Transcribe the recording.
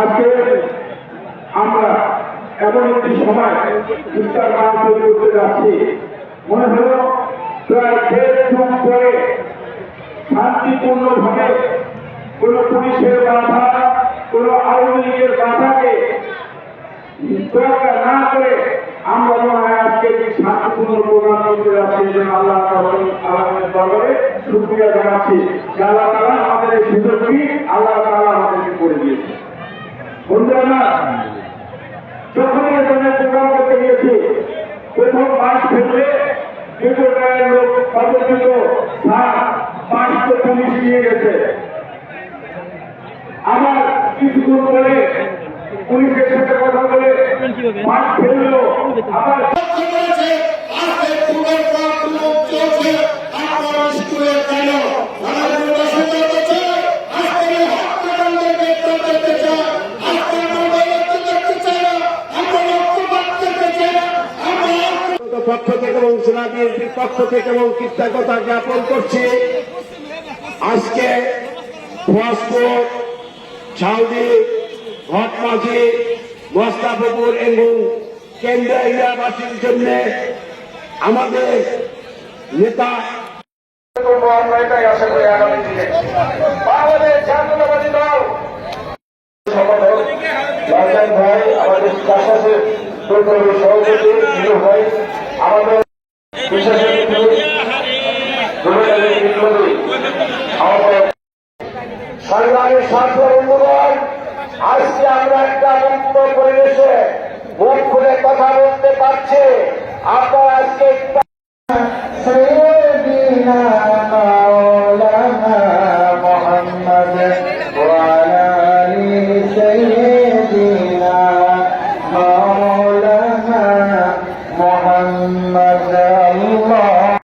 আজকে আমরা এমন একটি সময় চিন্তার মান তৈরি করতে যাচ্ছি। মনে হলো প্রায় দেড় যুগ পরে শান্তিপূর্ণভাবে কোন পুলিশের বাধা, কোন আওয়ামী লীগের বাধাকে না করে আমরা মনে হয় আজকে শান্তিপূর্ণ প্রোগ্রাম করতে যাচ্ছি। আল্লাহ আলমের দরবারে শুক্রিয়া জানাচ্ছি। যে আল্লাহ তালা আমাদের না। যখনই এখানে প্রোগ্রাম করতে গিয়েছি, প্রথম মাস ফেললে দ্বিতীয় গায়ের লোক সর্বদিত সার পাঁচশো পুলিশ নিয়ে গেছে। আবার কিছুক্ষণ পরে পুলিশের সাথে কথা বলে মাঠ ফেলল। আবার লক্ষ্য করেছে পক্ষ থেকে এবং সেনা বিএনপির পক্ষ থেকে এবং কৃতজ্ঞতা জ্ঞাপন করছি। আজকে সাউদি ঘটমাঝি মোস্তাফপুর এবং কেন্দ্রীয় এলাকাবাসীর জন্য আমাদের নেতা আমরা ভাই আমাদের সরকারি সভাপতি আমাদের সংগ্রামের স্বার্থ বন্ধুগণ, আজকে আমরা একটা মুক্ত পরিবেশে মুখ খুলে কথা বলতে পারছি। আপনারা আজকে